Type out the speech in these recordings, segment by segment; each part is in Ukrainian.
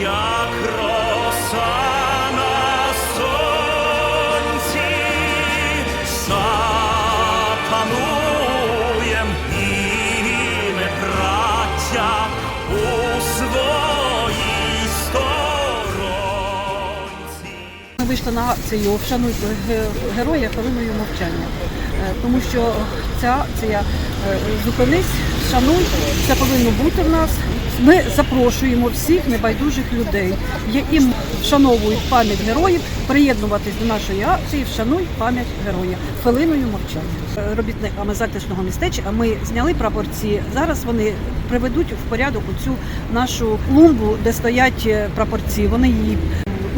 як роса на сонці, запануєм і ми, браття, у своїй на акцію «Вшануй героя хвилиною мовчання, Е, тому що ця акція е, зупинись, шануй, це повинно бути в нас. Ми запрошуємо всіх небайдужих людей, які вшановують пам'ять героїв, приєднуватись до нашої акції Вшануй пам'ять героя хвилиною мовчання. Робітниками затишного містечка ми зняли прапорці. Зараз вони приведуть в порядок цю нашу клумбу, де стоять е, прапорці. Вони її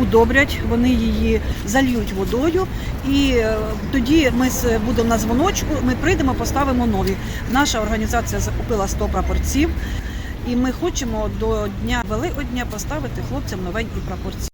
удобрять, вони її зальють водою, і е, тоді ми будемо на дзвоночку. Ми прийдемо, поставимо нові. Наша організація закупила 100 прапорців, і ми хочемо до дня Великодня поставити хлопцям новенькі прапорці.